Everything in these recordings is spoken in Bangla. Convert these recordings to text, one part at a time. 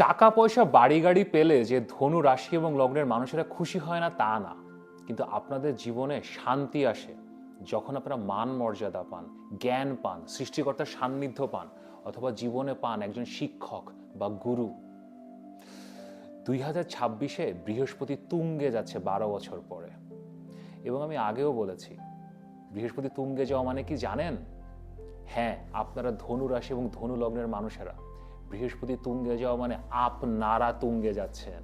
টাকা পয়সা বাড়ি গাড়ি পেলে যে ধনু রাশি এবং লগ্নের মানুষেরা খুশি হয় না, তা না। কিন্তু আপনাদের জীবনে শান্তি আসে যখন আপনারা মান মর্যাদা পান, জ্ঞান পান, সৃষ্টিকর্তার সান্নিধ্য পান, অথবা জীবনে পান একজন শিক্ষক বা গুরু। দুই হাজার ছাব্বিশে বৃহস্পতি তুঙ্গে যাচ্ছে বারো বছর পরে। এবং আমি আগেও বলেছি, বৃহস্পতি তুঙ্গে যাওয়া মানে কি জানেন? হ্যাঁ আপনারা ধনু রাশি এবং ধনু লগ্নের মানুষেরা। বৃহস্পতি তুঙ্গে যাওয়া মানে আপনারা তুঙ্গে যাচ্ছেন।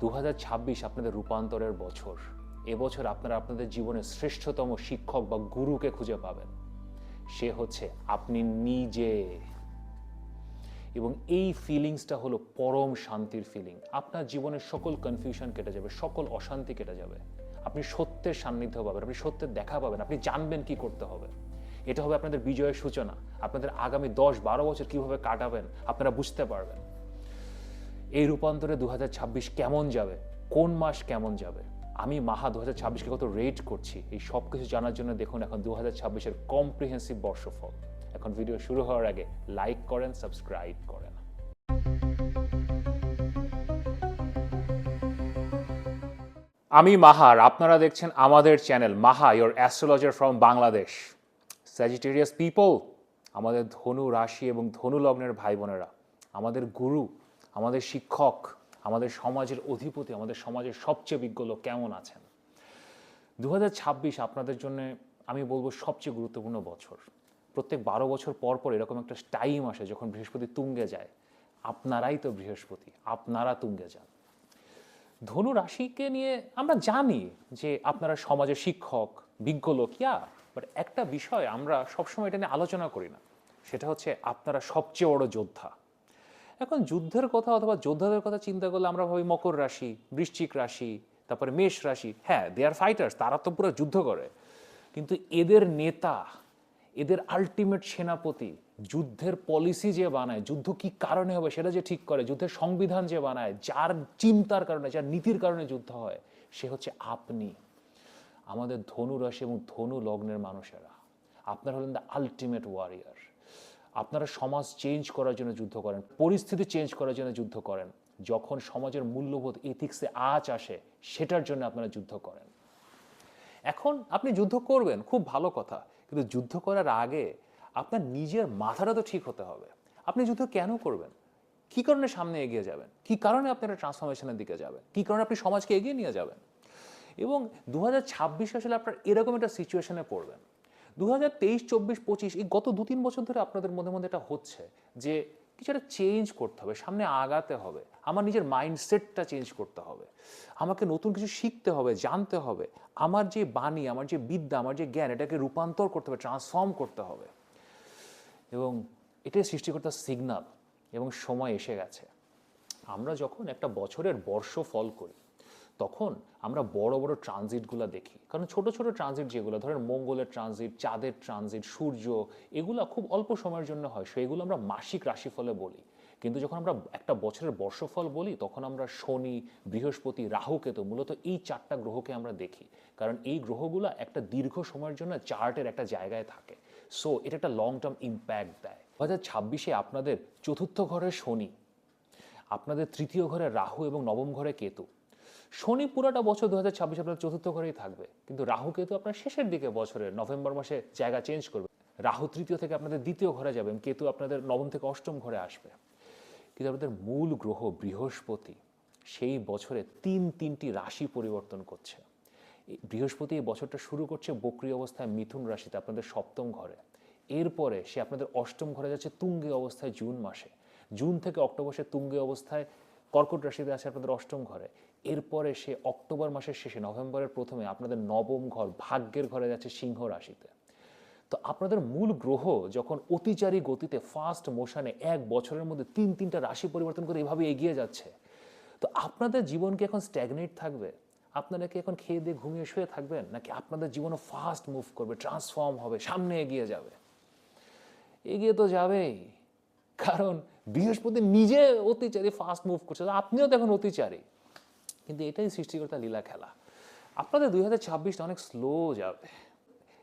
দু হাজার ছাব্বিশ আপনাদের রূপান্তরের বছর। এবছর আপনারা আপনাদের জীবনের শ্রেষ্ঠতম শিক্ষক বা গুরুকে খুঁজে পাবেন। সে হচ্ছে আপনি নিজে। এবং এই ফিলিংসটা হলো পরম শান্তির ফিলিং। আপনার জীবনের সকল কনফিউশন কেটে যাবে, সকল অশান্তি কেটে যাবে। আপনি সত্যের সান্নিধ্য পাবেন, আপনি সত্যের দেখা পাবেন, আপনি জানবেন কি করতে হবে। এটা হবে আপনাদের বিজয়ের সূচনা। আপনাদের আগামী দশ বারো বছর কীভাবে কাটাবেন, আপনারা বুঝতে পারবেন। এই রূপান্তরে দু হাজার ছাব্বিশ কেমন যাবে? কোন মাস কেমন যাবে? আমি মাহা দু হাজার ছাব্বিশকে কত রেট করছি? এই সব কিছু জানার জন্য দেখুন এখন দু হাজার ছাব্বিশের কম্প্রিহেন্সিভ বর্ষফল। এখন ভিডিও শুরু হওয়ার আগে লাইক করেন সাবস্ক্রাইব করেন। আমি মাহার, আপনারা দেখছেন আমাদের channel Maha your astrologer from Bangladesh Sagittarius people আমাদের ধনু রাশি এবং ধনু লগ্নের ভাই বোনেরা আমাদের গুরু, আমাদের শিক্ষক, আমাদের সমাজের অধিপতি, আমাদের সমাজের সবচেয়ে বিজ্ঞ লোক কেমন আছেন? দু হাজার ছাব্বিশ আপনাদের জন্য আমি বলব সবচেয়ে গুরুত্বপূর্ণ বছর। প্রত্যেক বারো বছর পর পর এরকম একটা টাইম আসে যখন বৃহস্পতি তুঙ্গে যায়। আপনারাই তো বৃহস্পতি, আপনারা তুঙ্গে যান। ধনু রাশিকে নিয়ে আমরা জানি যে আপনারা সমাজের শিক্ষক, বিজ্ঞ লোক ইয়া বাট একটা বিষয় আমরা সবসময় এটা নিয়ে আলোচনা করি না। সেটা হচ্ছে আপনারা সবচেয়ে বড় যোদ্ধা। এখন যুদ্ধের কথা অথবা যোদ্ধাদের কথা চিন্তা করলে আমরা ভাবি মকর রাশি, বৃশ্চিক রাশি, তারপরে মেষ রাশি। হ্যাঁ দে আর ফাইটার্স তারা তো পুরো যুদ্ধ করে। কিন্তু এদের নেতা, এদের আলটিমেট সেনাপতি যুদ্ধের পলিসি যে বানায়, যুদ্ধ কি কারণে হবে সেটা যে ঠিক করে, যুদ্ধের সংবিধান যে বানায়, যার চিন্তার কারণে, যার নীতির কারণে যুদ্ধ হয়, সে হচ্ছে আপনি। আমাদের ধনু রাশি এবং ধনু লগ্নের মানুষেরা, আপনারা হলেন দ্য আলটিমেট ওয়ারিয়ার আপনারা সমাজ চেঞ্জ করার জন্য যুদ্ধ করেন, পরিস্থিতি চেঞ্জ করার জন্য যুদ্ধ করেন। যখন সমাজের মূল্যবোধ এথিক্সে আজ আসে, সেটার জন্য আপনারা যুদ্ধ করেন। এখন আপনি যুদ্ধ করবেন, খুব ভালো কথা। কিন্তু যুদ্ধ করার আগে আপনার নিজের মাথাটা তো ঠিক হতে হবে। আপনি যুদ্ধ কেন করবেন? কি কারণে সামনে এগিয়ে যাবেন? কি কারণে আপনারা ট্রান্সফরমেশনের দিকে যাবেন? কি কারণে আপনি সমাজকে এগিয়ে নিয়ে যাবেন? এবং দু হাজার আসলে আপনার এরকম একটা সিচুয়েশনে পড়বেন। দু হাজার তেইশ, চব্বিশ, পঁচিশ এই গত দু তিন বছর ধরে আপনাদের মধ্যে মধ্যে এটা হচ্ছে যে কিছু একটা চেঞ্জ করতে হবে, সামনে আগাতে হবে, আমার নিজের মাইন্ডসেটটা চেঞ্জ করতে হবে, আমাকে নতুন কিছু শিখতে হবে, জানতে হবে, আমার যে বাণী, আমার যে বিদ্যা, আমার যে জ্ঞান, এটাকে রূপান্তর করতে হবে ট্রান্সফর্ম করতে হবে। এবং এটাই সৃষ্টিকর্তার সিগনাল এবং সময় এসে গেছে। আমরা যখন একটা বছরের বর্ষ ফল করি তখন আমরা বড় বড় ট্রানজিটগুলো দেখি। কারণ ছোট ছোট ট্রানজিট যেগুলো, ধরেন মঙ্গলের ট্রানজিট, চাঁদের ট্রানজিট, সূর্য, এগুলো খুব অল্প সময়ের জন্য হয়। সেগুলো আমরা মাসিক রাশিফলে বলি। কিন্তু যখন আমরা একটা বছরের বর্ষফল বলি, তখন আমরা শনি, বৃহস্পতি রাহু কেতু মূলত এই চারটা গ্রহকে আমরা দেখি। কারণ এই গ্রহগুলো একটা দীর্ঘ সময়ের জন্য চার্টের একটা জায়গায় থাকে। সো এটা একটা লং টার্ম ইম্প্যাক্ট দেয়। দু হাজার ছাব্বিশে আপনাদের চতুর্থ ঘরে শনি, আপনাদের তৃতীয় ঘরে রাহু এবং নবম ঘরে কেতু। শনি পুরোটা বছর দু হাজার ছাব্বিশ আপনার চতুর্থ ঘরেই থাকবে। কিন্তু রাহু কেতু আপনার শেষের দিকে বছরের নভেম্বর মাসে জায়গা চেঞ্জ করবে। রাহু তৃতীয় থেকে আপনাদের দ্বিতীয় ঘরে যাবেন, কেতু আপনাদের নবম থেকে অষ্টম ঘরে আসবে। কিন্তু আপনাদের মূল গ্রহ বৃহস্পতি সেই বছরে তিন তিনটি রাশি পরিবর্তন করছে। বৃহস্পতি এই বছরটা শুরু করছে বক্রি অবস্থায় মিথুন রাশিতে, আপনাদের সপ্তম ঘরে। এরপরে সে আপনাদের অষ্টম ঘরে যাচ্ছে তুঙ্গে অবস্থায় জুন মাসে। জুন থেকে অক্টোবর সে তুঙ্গে অবস্থায় কর্কট রাশিতে আছে আপনাদের অষ্টম ঘরে। এরপরে সে অক্টোবর মাসের শেষে, নভেম্বরের প্রথমে আপনাদের নবম ঘর, ভাগ্যের ঘরে যাচ্ছে সিংহ রাশিতে। তো আপনাদের মূল গ্রহ যখন অতিচারী গতিতে ফাস্ট মোশনে এক বছরের মধ্যে তিন, তিনটা রাশি পরিবর্তন করে এভাবে এগিয়ে যাচ্ছে, তো আপনাদের জীবন কি এখন স্ট্যাগনেট থাকবে? আপনারা কি এখন খেয়ে দিয়ে ঘুমিয়ে শুয়ে থাকবেন? নাকি আপনাদের জীবনও ফাস্ট মুভ করবে ট্রান্সফর্ম হবে, সামনে এগিয়ে যাবে? এগিয়ে তো যাবেই, কারণ বৃহস্পতি নিজে অতিচারী ফাস্ট মুভ করছে। আপনিও তো এখন অতিচারী। কিন্তু এটাই সৃষ্টিকর্তা লীলা খেলা। আপনাদের দুই হাজার ছাব্বিশটা অনেক স্লো যাবে।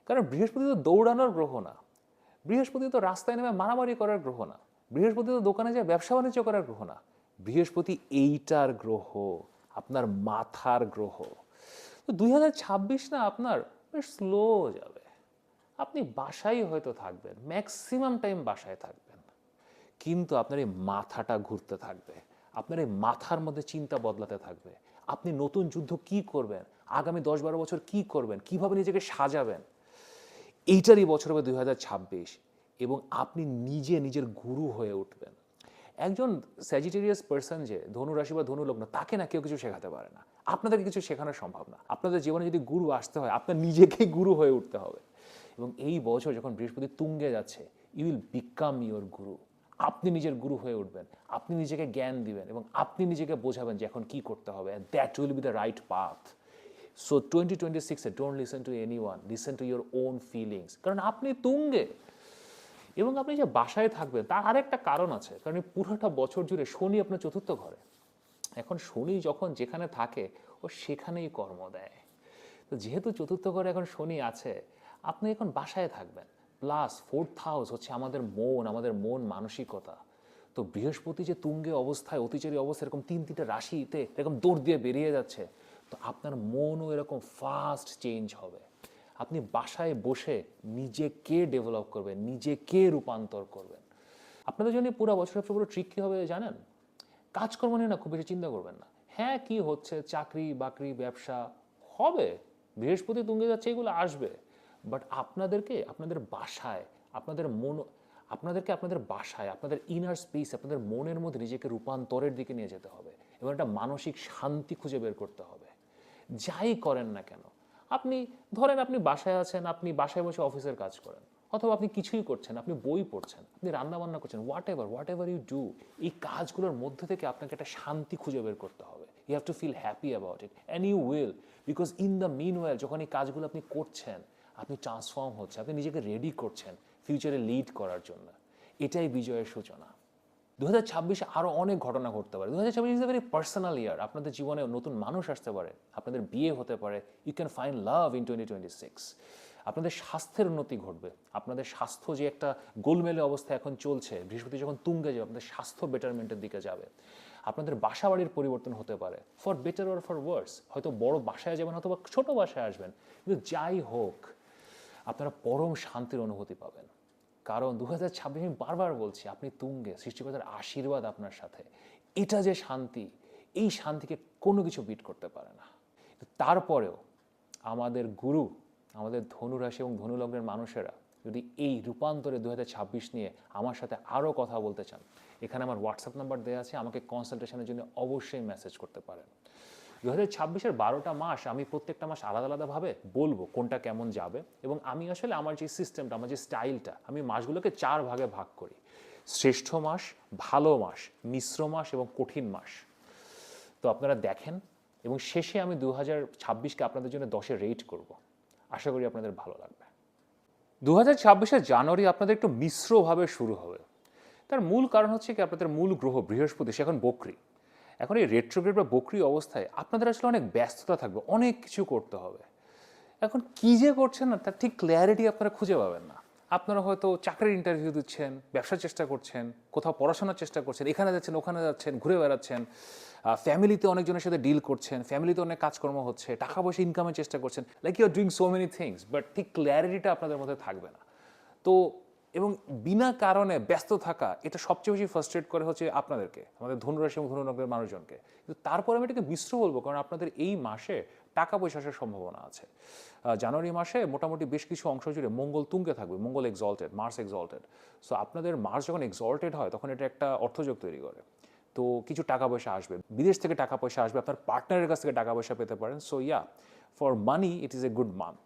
কারণ বৃহস্পতি তো দৌড়ানোর গ্রহ না। বৃহস্পতি তো রাস্তায় নেমে মারামারি করার গ্রহ না। বৃহস্পতি তো দোকানে যায় ব্যবসা বাণিজ্য করার গ্রহ না। বৃহস্পতি এইটার গ্রহ, আপনার মাথার গ্রহ। তো দুই হাজার ছাব্বিশ না আপনার বেশ স্লো যাবে। আপনি বাসায় হয়তো থাকবেন ম্যাক্সিমাম টাইম বাসায় থাকবেন। কিন্তু আপনার এই মাথাটা ঘুরতে থাকবে। আপনার এই মাথার মধ্যে চিন্তা বদলাতে থাকবে। আপনি নতুন যুদ্ধ কি করবেন? আগামী দশ বারো বছর কি করবেন? কীভাবে নিজেকে সাজাবেন? এইটারই বছর হবে দুই হাজার ছাব্বিশ এবং আপনি নিজে নিজের গুরু হয়ে উঠবেন। একজন স্যাজিটেরিয়াস পার্সন যে, ধনুরাশি বা ধনু লগ্ন তাকে না কেউ কিছু শেখাতে পারে না। আপনাদেরকে কিছু শেখানো সম্ভব না। আপনাদের জীবনে যদি গুরু আসতে হয়, আপনার নিজেকেই গুরু হয়ে উঠতে হবে। এবং এই বছর যখন বৃহস্পতি তুঙ্গে যাচ্ছে ইউ উইল বিকাম ইউর গুরু আপনি নিজের গুরু হয়ে উঠবেন, আপনি নিজেকে জ্ঞান দিবেন এবং আপনি নিজেকে বোঝাবেন যে এখন কি করতে হবে that will be the right path so twenty twenty সিক্সে don't listen to anyone listen to your own feelings কারণ আপনি তুঙ্গে এবং আপনি যে বাসায় থাকবেন, তার আরেকটা কারণ আছে। কারণ পুরোটা বছর জুড়ে শনি আপনার চতুর্থ ঘরে। এখন শনি যখন যেখানে থাকে, ও সেখানেই কর্ম দেয়। তো যেহেতু চতুর্থ ঘরে এখন শনি আছে, আপনি এখন বাসায় থাকবেন। প্লাস ফোর্থ হাউস হচ্ছে আমাদের মন আমাদের মন মানসিকতা। তো বৃহস্পতি যে তুঙ্গে অবস্থায়, অতিচারী অবস্থা এরকম তিন, তিনটা রাশিতে এরকম দৌড় দিয়ে বেরিয়ে যাচ্ছে, তো আপনার মনও এরকম ফাস্ট চেঞ্জ হবে। আপনি বাসায় বসে নিজেকে ডেভেলপ করবেন, নিজেকে রূপান্তর করবেন। আপনাদের জন্য পুরো বছরের সবচেয়ে ট্রিক কী হবে জানেন? কাজকর্ম নিয়ে না খুব বেশি চিন্তা করবেন না। হ্যাঁ কি হচ্ছে? চাকরি, বাকরি, ব্যবসা হবে। বৃহস্পতি তুঙ্গে যাচ্ছে, এগুলো আসবে। বাট আপনাদেরকে, আপনাদের বাসায়, আপনাদের মন, আপনাদেরকে আপনাদের বাসায়, আপনাদের ইনার স্পেস আপনাদের মনের মধ্যে নিজেকে রূপান্তরের দিকে নিয়ে যেতে হবে এবং একটা মানসিক শান্তি খুঁজে বের করতে হবে। যাই করেন না কেন, আপনি, ধরেন আপনি বাসায় আছেন, আপনি বাসায় বসে অফিসের কাজ করেন, অথবা আপনি কিছুই করছেন, আপনি বই পড়ছেন, আপনি রান্না বান্না করছেন whatever whatever you do এই কাজগুলোর মধ্যে থেকে আপনাকে একটা শান্তি খুঁজে বের করতে হবে। You have to feel happy about it and you will because in the mean well যখন এই কাজগুলো আপনি করছেন আপনি ট্রান্সফর্ম হচ্ছে আপনি নিজেকে রেডি করছেন ফিউচারে লিড করার জন্য। এটাই বিজয়ের সূচনা। দু হাজার ছাব্বিশে আরও অনেক ঘটনা ঘটতে পারে। দু হাজার ছাব্বিশ is a very personal year আপনাদের জীবনে নতুন মানুষ আসতে পারে, আপনাদের বিয়ে হতে পারে। You can find love in twenty twenty six আপনাদের স্বাস্থ্যের উন্নতি ঘটবে। আপনাদের স্বাস্থ্য যে একটা গোলমেলে অবস্থা এখন চলছে, বৃহস্পতি যখন তুঙ্গে যাবে, আপনাদের স্বাস্থ্য বেটারমেন্টের দিকে যাবে। আপনাদের বাসা বাড়ির পরিবর্তন হতে পারে। For better or for worse হয়তো বড় বাসায় যাবেন অথবা ছোট বাসায় আসবেন। কিন্তু যাই হোক আপনারা পরম শান্তির অনুভূতি পাবেন। কারণ দু হাজার ছাব্বিশ আমি বারবার বলছি, আপনি তুঙ্গে, সৃষ্টিকর্তার আশীর্বাদ আপনার সাথে। এটা যে শান্তি, এই শান্তিকে কোনো কিছু বিট করতে পারে না। তারপরেও আমাদের গুরু, আমাদের ধনুরাশি এবং ধনুলগ্নের মানুষেরা যদি এই রূপান্তরে দু হাজার ছাব্বিশ নিয়ে আমার সাথে আরও কথা বলতে চান, এখানে আমার হোয়াটসঅ্যাপ নাম্বার দেওয়া আছে, আমাকে কনসালটেশনের জন্য অবশ্যই মেসেজ করতে পারেন। দু হাজার ছাব্বিশের বারোটা মাস আমি প্রত্যেকটা মাস আলাদা আলাদাভাবে বলব কোনটা কেমন যাবে এবং আমি আসলে আমার যে সিস্টেমটা আমার যে স্টাইলটা আমি মাসগুলোকে চার ভাগে ভাগ করি। শ্রেষ্ঠ মাস, ভালো মাস, মিশ্র মাস এবং কঠিন মাস। তো আপনারা দেখেন এবং শেষে আমি দু হাজার ছাব্বিশকে আপনাদের জন্য দশে রেট করব। আশা করি আপনাদের ভালো লাগবে। দু হাজার ছাব্বিশের জানুয়ারি আপনাদের একটু মিশ্রভাবে শুরু হবে। তার মূল কারণ হচ্ছে কি, আপনাদের মূল গ্রহ বৃহস্পতি, সে এখন বকরি। এখন এই রেট্রোগ্রেড বা বকরি অবস্থায় আপনাদের আসলে অনেক ব্যস্ততা থাকবে, অনেক কিছু করতে হবে। এখন কি যে করছেন না, তার ঠিক ক্ল্যারিটি আপনারা খুঁজে পাবেন না। আপনারা হয়তো চাকরির ইন্টারভিউ দিচ্ছেন, ব্যবসার চেষ্টা করছেন, কোথাও পড়াশোনার চেষ্টা করছেন, এখানে যাচ্ছেন, ওখানে যাচ্ছেন, ঘুরে বেড়াচ্ছেন ফ্যামিলিতে অনেকজনের সাথে ডিল করছেন ফ্যামিলিতে অনেক কাজকর্ম হচ্ছে টাকা পয়সা ইনকামের চেষ্টা করছেন like you are doing so many things but ঠিক ক্ল্যারিটিটা আপনাদের মধ্যে থাকবে না। তো এবং বিনা কারণে ব্যস্ত থাকা, এটা সবচেয়ে বেশি ফার্স্ট্রেট করে হচ্ছে আপনাদেরকে, আমাদের ধনুরাশি এবং ধনুনগরের মানুষজনকে। কিন্তু তারপরে আমি এটাকে মিশ্র বলব, কারণ আপনাদের এই মাসে টাকা পয়সা আসার সম্ভাবনা আছে। জানুয়ারি মাসে মোটামুটি বেশ কিছু অংশ জুড়ে মঙ্গল তুঙ্গে থাকবে, মঙ্গল এক্সল্টেড মার্স এক্সল্টেড সো আপনাদের মার্স যখন এক্সল্টেড হয়, তখন এটা একটা অর্থযোগ তৈরি করে। তো, কিছু টাকা পয়সা আসবে, বিদেশ থেকে টাকা পয়সা আসবে, আপনার পার্টনারের কাছ থেকে টাকা পয়সা পেতে পারেন। So yeah for money it is a good month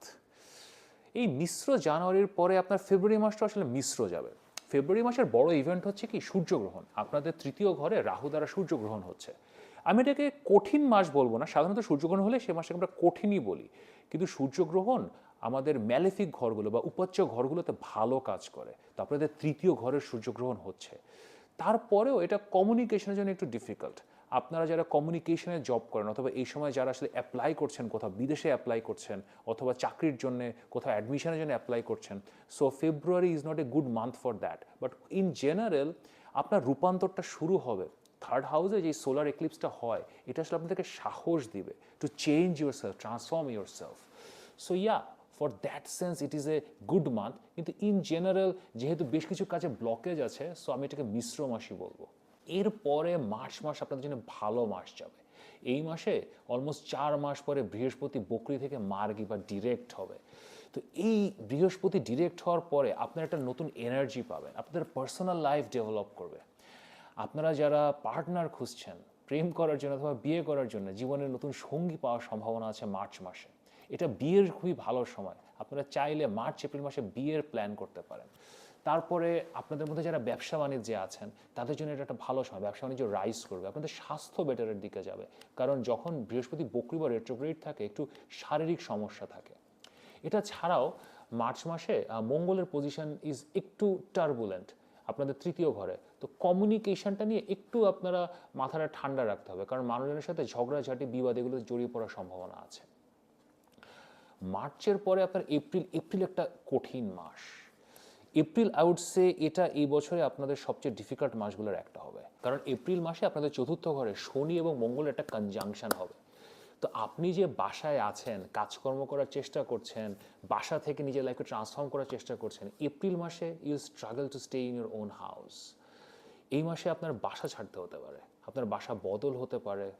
এই মিশ্র জানুয়ারির পরে আপনার ফেব্রুয়ারি মাসটা আসলে মিশ্র যাবে। ফেব্রুয়ারি মাসের বড় ইভেন্ট হচ্ছে কি? সূর্যগ্রহণ। আপনাদের তৃতীয় ঘরে রাহু দ্বারা সূর্যগ্রহণ হচ্ছে। আমি এটাকে কঠিন মাস বলব না, সাধারণত সূর্যগ্রহণ হলে সে মাসে আমরা কঠিনই বলি। কিন্তু সূর্যগ্রহণ আমাদের ম্যালেফিক ঘরগুলো বা উপাচ্য ঘরগুলোতে ভালো কাজ করে। তো আপনাদের তৃতীয় ঘরের সূর্যগ্রহণ হচ্ছে। তারপরেও এটা কমিউনিকেশনের জন্য একটু ডিফিকাল্ট আপনারা যারা কমিউনিকেশনে জব করেন, অথবা এই সময় যারা আসলে অ্যাপ্লাই করছেন, কোথাও বিদেশে অ্যাপ্লাই করছেন, অথবা চাকরির জন্য, কোথাও অ্যাডমিশনের জন্য অ্যাপ্লাই করছেন so February is not a good month for that but in general আপনার রূপান্তরটা শুরু হবে। থার্ড হাউসে যে সোলার এক্লিপসটা হয়, এটা আসলে আপনাদেরকে সাহস দিবে to change yourself transform yourself so yeah for that sense it is a good month কিন্তু ইন জেনারেল যেহেতু বেশ কিছু কাজে ব্লকেজ আছে সো আমি এটাকে মিশ্র মাসি বলব। এরপরে মার্চ মাস আপনাদের জন্য ভালো মাস যাবে। এই মাসে অলমোস্ট চার মাস পরে বৃহস্পতি বকরি থেকে মার্গি বা ডিরেক্ট হবে। তো এই বৃহস্পতি ডিরেক্ট হওয়ার পরে আপনারা একটা নতুন এনার্জি পাবেন, আপনাদের পার্সোনাল লাইফ ডেভেলপ করবে। আপনারা যারা পার্টনার খুঁজছেন, প্রেম করার জন্য অথবা বিয়ে করার জন্য জীবনের নতুন সঙ্গী পাওয়ার সম্ভাবনা আছে মার্চ মাসে। এটা বিয়ের খুবই ভালো সময়। আপনারা চাইলে মার্চ, এপ্রিল মাসে বিয়ের প্ল্যান করতে পারেন। তারপরে আপনাদের মধ্যে যারা ব্যবসা বাণিজ্যে আছেন, তাদের জন্য এটা একটা ভালো সময়। ব্যবসা বাণিজ্য রাইজ করবে। আপনাদের স্বাস্থ্য বেটারের দিকে যাবে। কারণ যখন বৃহস্পতি, বকরি বা রেট্রোগ্রেড থাকে, একটু শারীরিক সমস্যা থাকে। এটা ছাড়াও মার্চ মাসে মঙ্গলের পজিশন ইজ একটু টার্বুলেন্ট আপনাদের তৃতীয় ঘরে। তো কমিউনিকেশনটা নিয়ে একটু আপনারা মাথাটা ঠান্ডা রাখতে হবে। কারণ মানুষজনের সাথে ঝগড়াঝাটি, বিবাদ এগুলো জড়িয়ে পড়ার সম্ভাবনা আছে। মার্চের পরে আপনার এপ্রিল এপ্রিল একটা কঠিন মাস। এপ্রিল আউট সে এটা এই বছরে আপনাদের সবচেয়ে ডিফিকাল্ট মাসগুলোর একটা হবে। কারণ এপ্রিল মাসে আপনাদের চতুর্থ ঘরে শনি এবং মঙ্গল একটা কনজাংশন হবে। তো আপনি যে বাসায় আছেন, কাজকর্ম করার চেষ্টা করছেন, বাসা থেকে নিজের লাইফকে ট্রান্সফর্ম করার চেষ্টা করছেন, এপ্রিল মাসে you struggle to stay in your own house এই মাসে আপনার বাসা ছাড়তে হতে পারে, আপনার বাসা বদল হতে পারে,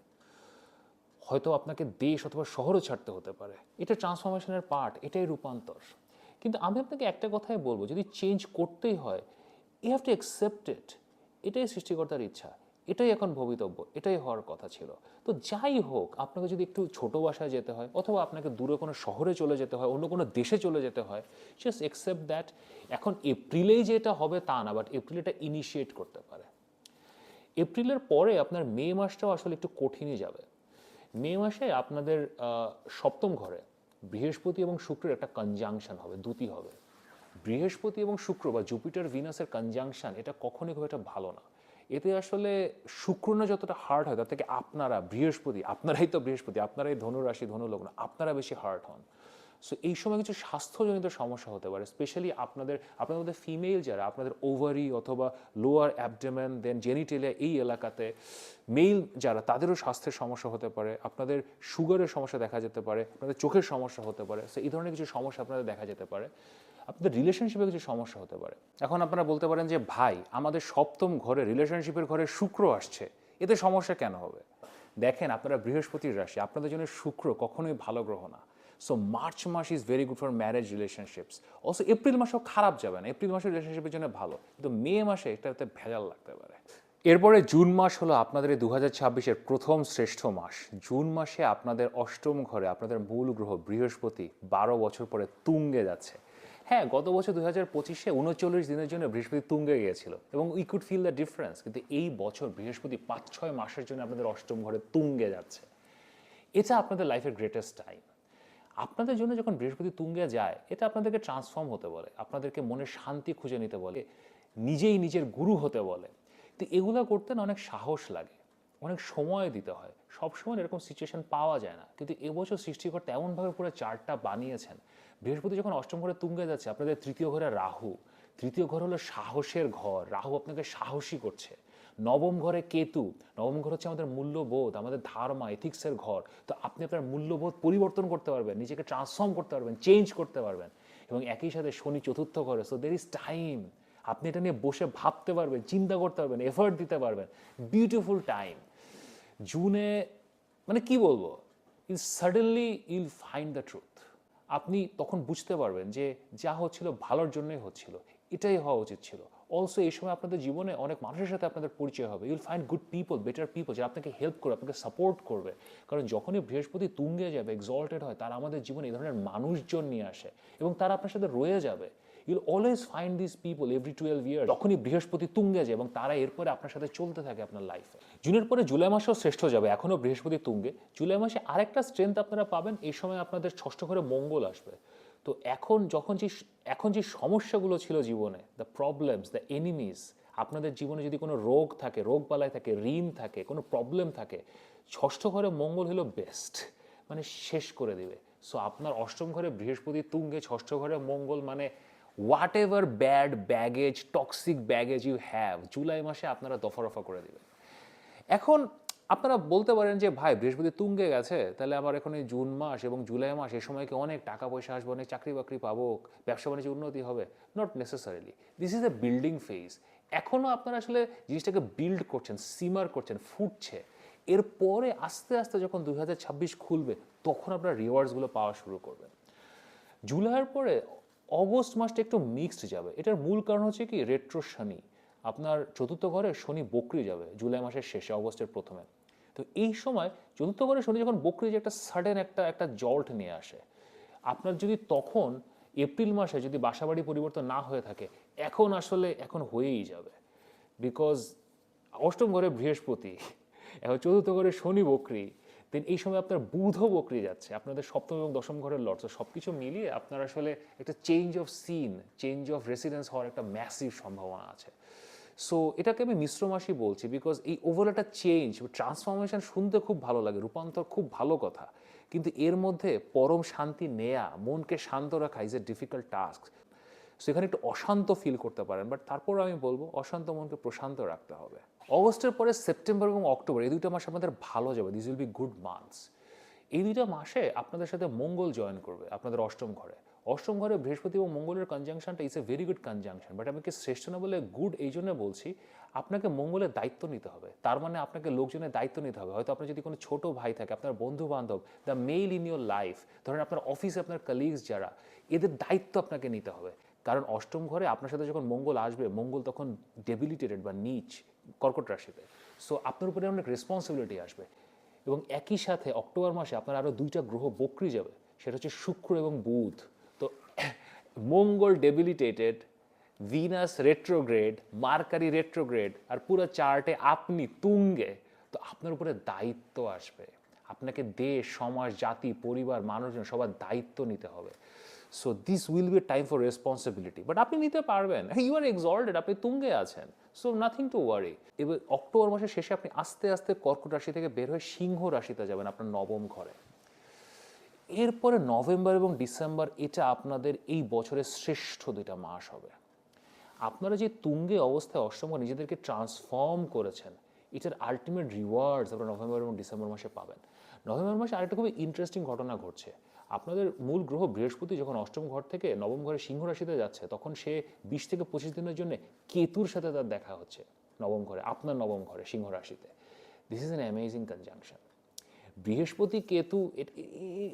হয়তো আপনাকে দেশ অথবা শহরও ছাড়তে হতে পারে। এটা ট্রান্সফরমেশনের পার্ট এটাই রূপান্তর। কিন্তু আমি আপনাকে একটা কথাই বলব, যদি চেঞ্জ করতেই হয় you have to accept it এটাই সৃষ্টিকর্তার ইচ্ছা, এটাই এখন ভবিতব্য, এটাই হওয়ার কথা ছিল। তো যাই হোক, আপনাকে যদি একটু ছোট বাসায় যেতে হয়, অথবা আপনাকে দূরে কোনো শহরে চলে যেতে হয়, অন্য কোনো দেশে চলে যেতে হয় জাস্ট অ্যাকসেপ্ট দ্যাট এখন এপ্রিলেই যে এটা হবে তা না বাট এপ্রিল এটা ইনিশিয়েট করতে পারে। এপ্রিলের পরে আপনার মে মাসটাও আসলে একটু কঠিনই যাবে। মে মাসে আপনাদের সপ্তম ঘরে বৃহস্পতি এবং শুক্রের একটা কনজাংশন হবে, দুটি হবে। বৃহস্পতি এবং শুক্র বা জুপিটার ভিনাসের কনজাংশন এটা কখনোই খুব একটা ভালো না। এতে আসলে শুক্র না যতটা হার্ড হয়, তার থেকে আপনারা বৃহস্পতি, আপনারাই তো বৃহস্পতি, আপনারাই ধনুরাশি, ধনুলগ্ন, আপনারা বেশি হার্ড হন। সো এই সময় কিছু স্বাস্থ্যজনিত সমস্যা হতে পারে স্পেশালি আপনাদের আপনাদের মধ্যে ফিমেল যারা, আপনাদের ওভারি অথবা লোয়ার অ্যাবডোমেন দেন জেনিটেলিয়া এই এলাকাতে মেল যারা, তাদেরও স্বাস্থ্যের সমস্যা হতে পারে, আপনাদের সুগারের সমস্যা দেখা যেতে পারে, আপনাদের চোখের সমস্যা হতে পারে সো এই ধরনের কিছু সমস্যা আপনাদের দেখা যেতে পারে। আপনাদের রিলেশনশিপে কিছু সমস্যা হতে পারে। এখন আপনারা বলতে পারেন যে, ভাই, আমাদের সপ্তম ঘরে রিলেশনশিপের ঘরে শুক্র আসছে, এতে সমস্যা কেন হবে? দেখেন, আপনারা বৃহস্পতির রাশি, আপনাদের জন্য শুক্র কখনোই ভালো গ্রহ না। So March mass is very good for marriage relationships also April মাসেও খারাপ যাবে না। এপ্রিল মাসের রিলেশনশিপের জন্য ভালো। কিন্তু মে মাসে এটাতে ভেজাল লাগতে পারে। এরপরে জুন মাস হলো আপনাদের দু হাজার ছাব্বিশের প্রথম শ্রেষ্ঠ মাস। জুন মাসে আপনাদের অষ্টম ঘরে আপনাদের মূল গ্রহ বৃহস্পতি বারো বছর পরে তুঙ্গে যাচ্ছে। হ্যাঁ গত বছর দুই হাজার পঁচিশে উনচল্লিশ দিনের জন্য বৃহস্পতি তুঙ্গে গিয়েছিল এবং we could feel the difference কিন্তু এই বছর বৃহস্পতি পাঁচ ছয় মাসের জন্য আপনাদের অষ্টম ঘরে তুঙ্গে যাচ্ছে। এটা আপনাদের লাইফের গ্রেটেস্ট টাইম আপনাদের জন্য যখন বৃহস্পতি তুঙ্গে যায়, এটা আপনাদেরকে ট্রান্সফর্ম হতে বলে, আপনাদেরকে মনের শান্তি খুঁজে নিতে বলে, নিজেই নিজের গুরু হতে বলে। তো এগুলো করতে না অনেক সাহস লাগে, অনেক সময় দিতে হয়। সবসময় এরকম সিচুয়েশন পাওয়া যায় না। কিন্তু এবছর সৃষ্টিকর্তা এমনভাবে পুরো চার্টটা বানিয়েছেন। বৃহস্পতি যখন অষ্টম ঘরে তুঙ্গে যাচ্ছে, আপনাদের তৃতীয় ঘরে রাহু। তৃতীয় ঘর হলো সাহসের ঘর। রাহু আপনাকে সাহসী করছে। নবম ঘরে কেতু, নবম ঘর হচ্ছে আমাদের মূল্যবোধ, আমাদের ধারমা এথিক্সের ঘর। তো আপনি আপনার মূল্যবোধ পরিবর্তন করতে পারবেন, নিজেকে ট্রান্সফর্ম করতে পারবেন চেঞ্জ করতে পারবেন। এবং একই সাথে শনি চতুর্থ ঘরে সো দের ইজ টাইম আপনি এটা নিয়ে বসে ভাবতে পারবেন, চিন্তা করতে পারবেন এফার্ট দিতে পারবেন। বিউটিফুল টাইম জুনে মানে কি বলব? In suddenly I'll find the truth আপনি তখন বুঝতে পারবেন যে যা হচ্ছিল ভালোর জন্যই হচ্ছিল, এটাই হওয়া উচিত ছিল। অলসো এই সময় আপনাদের জীবনে অনেক মানুষের সাথে আপনাদের পরিচয় হবে। You'll find good people better people যারা আপনাকে হেল্প করবে, আপনাকে সাপোর্ট করবে। কারণ যখনই বৃহস্পতি তুঙ্গে যাবে এক্সল্টেড হয়, তারা আমাদের জীবনে এই ধরনের মানুষজন নিয়ে আসে এবং তারা আপনার সাথে রয়ে যাবে। You'll always find this people every twelve year যখনই বৃহস্পতি তুঙ্গে যায় এবং তারা এরপরে আপনার সাথে চলতে থাকে আপনার লাইফে জুনের পরে জুলাই মাসেও শ্রেষ্ঠ যাবে, এখনও বৃহস্পতি তুঙ্গে। জুলাই মাসে আরেকটা স্ট্রেংথ আপনারা পাবেন, এই সময় আপনাদের ষষ্ঠ ঘরে মঙ্গল আসবে। তো এখন যখন যে এখন যে সমস্যাগুলো ছিল জীবনে দ্য প্রবলেমস দ্য এনিমিস আপনাদের জীবনে যদি কোনো রোগ থাকে রোগ বালাই থাকে, ঋণ থাকে, কোনো প্রবলেম থাকে, ষষ্ঠ ঘরে মঙ্গল হলো বেস্ট মানে শেষ করে দেবে। সো আপনার অষ্টম ঘরে বৃহস্পতি তুঙ্গে, ষষ্ঠ ঘরে মঙ্গল মানে whatever bad baggage toxic baggage you have July মাসে আপনারা দফা রফা করে দেবেন। এখন আপনারা বলতে পারেন যে, ভাই, বৃহস্পতি তুঙ্গে গেছে, তাহলে আমার এখন এই জুন মাস এবং জুলাই মাস এই সময় কি অনেক টাকা পয়সা আসবে, অনেক চাকরি বাকরি পাবো, ব্যবসা বাণিজ্য উন্নতি হবে? Not necessarily this is a building phase এখনও আপনারা আসলে জিনিসটাকে বিল্ড করছেন সিমার করছেন, ফুটছে। এরপরে আস্তে আস্তে যখন দু হাজার ছাব্বিশ খুলবে, তখন আপনারা রিওয়ার্ডসগুলো পাওয়া শুরু করবেন। জুলাইয়ের পরে অগস্ট মাসটা একটু মিক্সড যাবে। এটার মূল কারণ হচ্ছে কি? রেট্রো শনি। আপনার চতুর্থ ঘরে শনি বকরি যাবে, জুলাই মাসের শেষে, অগস্টের প্রথমে। তো এই সময় চতুর্থ ঘরে শনি যখন বকরি যে একটা সাডেন একটা একটা জল্ট নিয়ে আসে, আপনার যদি তখন এপ্রিল মাসে যদি বাসাবাড়ি পরিবর্তন না হয়ে থাকে, এখন আসলে এখন হয়েই যাবে। বিকজ অষ্টম ঘরে বৃহস্পতি, এখন চতুর্থ ঘরে শনি বকরি দেন এই সময় আপনার বুধও বকরি যাচ্ছে। আপনাদের সপ্তম এবং দশম ঘরের লর্ড সব কিছু মিলিয়ে আপনার আসলে একটা change of scene change of residence হওয়ার একটা ম্যাসিভ সম্ভাবনা আছে। সো এটাকে আমি মিশ্র মাসই বলছি বিকজ এই ওভারঅল একটা চেঞ্জ ট্রান্সফরমেশন শুনতে খুব ভালো লাগে, রূপান্তর খুব ভালো কথা। কিন্তু এর মধ্যে পরম শান্তি নেয়া, মনকে শান্ত রাখা ইজ এ ডিফিকাল্ট টাস্ক সেখানে একটু অশান্ত ফিল করতে পারেন বাট তারপর আমি বলব অশান্ত মনকে প্রশান্ত রাখতে হবে। অগস্টের পরে সেপ্টেম্বর এবং অক্টোবর, এই দুইটা মাস আপনাদের ভালো যাবে this will be good months এই দুইটা মাসে আপনাদের সাথে মঙ্গল জয়েন করবে, আপনাদের অষ্টম ঘরে। অষ্টম ঘরে বৃহস্পতি এবং মঙ্গলের কনজাংশনটা is a very good conjunction but আমি কি শ্রেষ্ঠ না বলে গুড এই জন্য বলছি, আপনাকে মঙ্গলের দায়িত্ব নিতে হবে। তার মানে আপনাকে লোকজনের দায়িত্ব নিতে হবে। হয়তো আপনার যদি কোনো ছোট ভাই থাকে, আপনার বন্ধু বান্ধব the male in your life ধরেন আপনার অফিসে আপনার কালিগস যারা, এদের দায়িত্ব আপনাকে নিতে হবে। কারণ অষ্টম ঘরে আপনার সাথে যখন মঙ্গল আসবে, মঙ্গল তখন ডেবিলিটেটেড বা নিচ, কর্কট রাশিতে। সো আপনার উপরে অনেক রেসপন্সিবিলিটি আসবে। এবং একই সাথে অক্টোবর মাসে আপনার আরও দুইটা গ্রহ বকরি যাবে, সেটা হচ্ছে শুক্র এবং বুধ। মঙ্গল debilitated Venus retrograde Mercury retrograde আর পুরো চার্টে আপনি তুঙ্গে, তো আপনার উপরে দায়িত্ব আসবে। আপনাকে দেশ, সমাজ, জাতি, পরিবার, মানুষজন সবার দায়িত্ব নিতে হবে। So this will be time for responsibility but আপনি নিতে পারবেন। ইউ আর এক্সল্টেড আপনি তুঙ্গে আছেন। সো নাথিং টু ওয়ারি এবার অক্টোবর মাসের শেষে আপনি আস্তে আস্তে কর্কট রাশি থেকে বের হয়ে সিংহ রাশিতে যাবেন আপনার নবম ঘরে। এরপরে নভেম্বর এবং ডিসেম্বর এটা আপনাদের এই বছরের শ্রেষ্ঠ দুইটা মাস হবে। আপনারা যে তুঙ্গে অবস্থায় অষ্টম নিজেদেরকে ট্রান্সফর্ম করেছেন, এটার আলটিমেট রিওয়ার্ডস আপনারা নভেম্বর এবং ডিসেম্বর মাসে পাবেন। নভেম্বর মাসে আরেকটা খুবই ইন্টারেস্টিং ঘটনা ঘটছে। আপনাদের মূল গ্রহ বৃহস্পতি যখন অষ্টম ঘর থেকে নবম ঘরে সিংহ রাশিতে যাচ্ছে, তখন সে বিশ থেকে পঁচিশ দিনের জন্য কেতুর সাথে তার দেখা হচ্ছে নবম ঘরে, আপনার নবম ঘরে সিংহ রাশিতে। This is an amazing conjunction বৃহস্পতি Ketu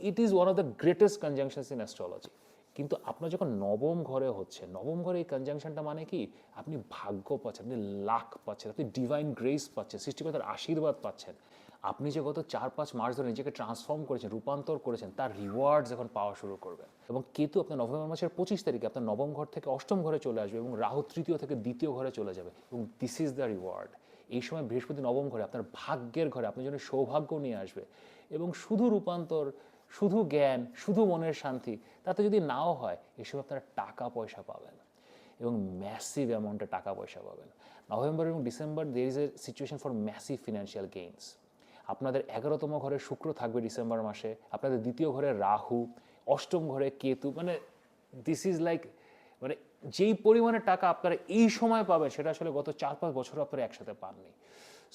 it is one of the greatest conjunctions in astrology কিন্তু আপনার যখন নবম ঘরে হচ্ছে, নবম ঘরে এই কনজাংশনটা মানে কি? আপনি ভাগ্য পাচ্ছেন, আপনি লাক পাচ্ছেন, আপনি ডিভাইন গ্রেস পাচ্ছেন, সৃষ্টিকর্তার আশীর্বাদ পাচ্ছেন। আপনি যে গত চার পাঁচ মাস ধরে নিজেকে ট্রান্সফর্ম করেছেন, রূপান্তর করেছেন, তার রিওয়ার্ডস এখন পাওয়া শুরু করবেন। এবং কেতু আপনার নভেম্বর মাসের পঁচিশ তারিখে আপনার নবম ঘর থেকে অষ্টম ঘরে চলে আসবে এবং রাহু তৃতীয় থেকে দ্বিতীয় ঘরে চলে যাবে। এবং দিস ইজ দ্য রিওয়ার্ড এই সময় বৃহস্পতি নবম ঘরে আপনার ভাগ্যের ঘরে, আপনার জন্য সৌভাগ্য নিয়ে আসবে। এবং শুধু রূপান্তর, শুধু জ্ঞান, শুধু মনের শান্তি, তাতে যদি নাও হয় এসব আপনারা টাকা পয়সা পাবেন। এবং ম্যাসিভ অ্যামাউন্টে টাকা পয়সা পাবেন। নভেম্বর এবং December there is a situation for massive financial gains আপনাদের এগারোতম ঘরে শুক্র থাকবে ডিসেম্বর মাসে, আপনাদের দ্বিতীয় ঘরে রাহু, অষ্টম ঘরে কেতু মানে দিস ইজ লাইক মানে যেই পরিমাণে টাকা আপনারা এই সময় পাবেন, সেটা আসলে গত চার পাঁচ বছর আপনারা একসাথে পাননি।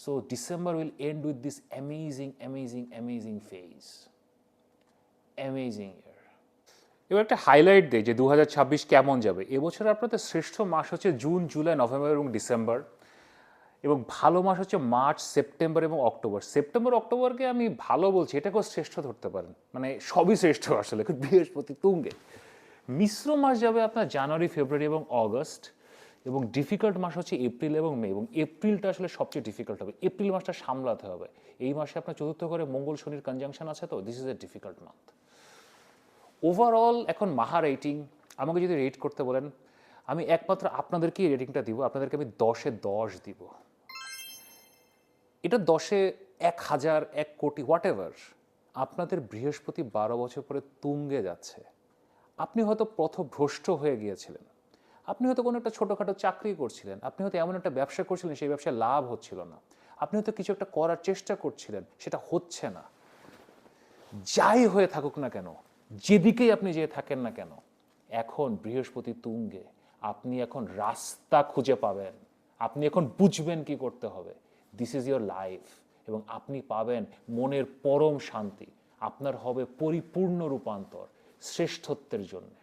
So December will end with this amazing amazing amazing phase amazing year এবার একটা হাইলাইট দেয় যে দু হাজার ছাব্বিশ কেমন যাবে। এবছর আপনাদের শ্রেষ্ঠ মাস হচ্ছে জুন জুলাই নভেম্বর এবং ডিসেম্বর এবং ভালো মাস হচ্ছে মার্চ সেপ্টেম্বর এবং অক্টোবর সেপ্টেম্বর অক্টোবরকে আমি ভালো বলছি, এটাকেও শ্রেষ্ঠ ধরতে পারেন। মানে সবই শ্রেষ্ঠ আসলে, বৃহস্পতি তুঙ্গে। মিশ্র মাস যাবে আপনার জানুয়ারি, ফেব্রুয়ারি এবং অগস্ট এবং ডিফিকাল্ট মাস হচ্ছে এপ্রিল এবং মে এবং এপ্রিলটা আসলে সবচেয়ে ডিফিকাল্ট হবে। এপ্রিল মাসটা সামলাতে হবে। এই মাসে আপনার চতুর্থ করে মঙ্গল শনির কনজাংশন আছে তো this is a difficult month overall এখন মাহা রেটিং আমাকে যদি রেট করতে বলেন, আমি একমাত্র আপনাদেরকেই রেটিংটা দিব, আপনাদেরকে আমি দশে দশ দিব। এটা দশে এক হাজার, এক কোটি হোয়াট এভার আপনাদের বৃহস্পতি বারো বছর পরে তুঙ্গে যাচ্ছে। আপনি হয়তো পথভ্রষ্ট হয়ে গিয়েছিলেন। আপনি হয়তো কোনো একটা ছোটোখাটো চাকরি করছিলেন, আপনি হয়তো এমন একটা ব্যবসা করছিলেন, সেই ব্যবসায় লাভ হচ্ছিল না। আপনি হয়তো কিছু একটা করার চেষ্টা করছিলেন, সেটা হচ্ছে না। যাই হয়ে থাকুক না কেন, যেদিকেই আপনি যেয়ে থাকেন না কেন, এখন বৃহস্পতি তুঙ্গে, আপনি এখন রাস্তা খুঁজে পাবেন। আপনি এখন বুঝবেন কি করতে হবে। দিস ইজ ইয়োর লাইফ এবং আপনি পাবেন মনের পরম শান্তি। আপনার হবে পরিপূর্ণ রূপান্তর। শ্রেষ্ঠত্বের জন্য।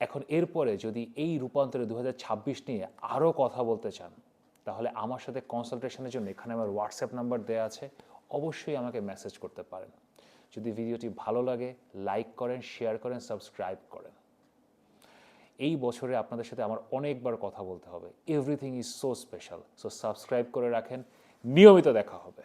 এখন এরপরে যদি এই রূপান্তরে দু হাজার ছাব্বিশ নিয়ে আরও কথা বলতে চান, তাহলে আমার সাথে কনসালটেশনের জন্য এখানে আমার হোয়াটসঅ্যাপ নাম্বার দেওয়া আছে। অবশ্যই আমাকে মেসেজ করতে পারেন। যদি ভিডিওটি ভালো লাগে লাইক করেন শেয়ার করেন সাবস্ক্রাইব করেন। এই বছরে আপনাদের সাথে আমার অনেকবার কথা বলতে হবে। Everything is so special so subscribe করে রাখেন। নিয়মিত দেখা হবে।